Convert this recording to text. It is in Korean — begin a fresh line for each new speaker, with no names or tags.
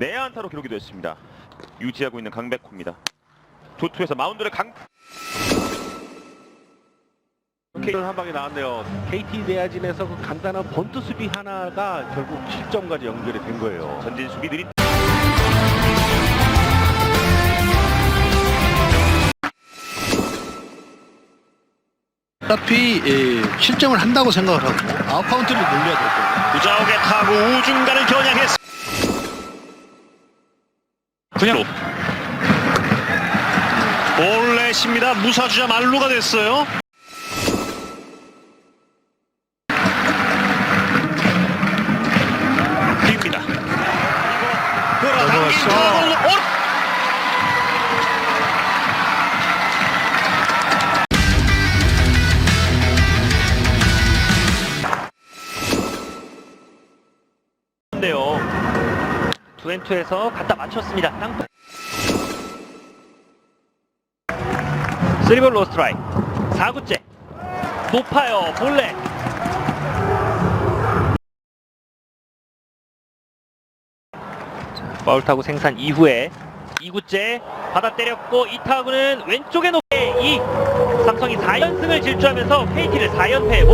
내안타로 기록이 됐습니다. 유지하고 있는 강백호입니다. 투투에서 마운드를 강
이런 한 방이 나왔네요. KT 대야진에서 그 간단한 번트 수비 하나가 결국 실점까지 연결이 된 거예요.
전진 수비 느린
어차피 예, 실점을 한다고 생각을 하고 아웃카운트를 늘려야 될 거예요.
구자욱의 타구 우중간을 겨 그냥 볼넷입니다 무사주자 말루가 됐어요 끌어당긴
넘어갔어.
인데요. 투앤투에서 갖다 맞췄습니다. 땅. 쓰리볼 로스트라이 4구째. 높아요. 볼넷 파울 타구 생산 이후에 2구째 받아 때렸고 이 타구는 왼쪽에 높게 이. 삼성이 4연승을 질주하면서 KT를 4연패에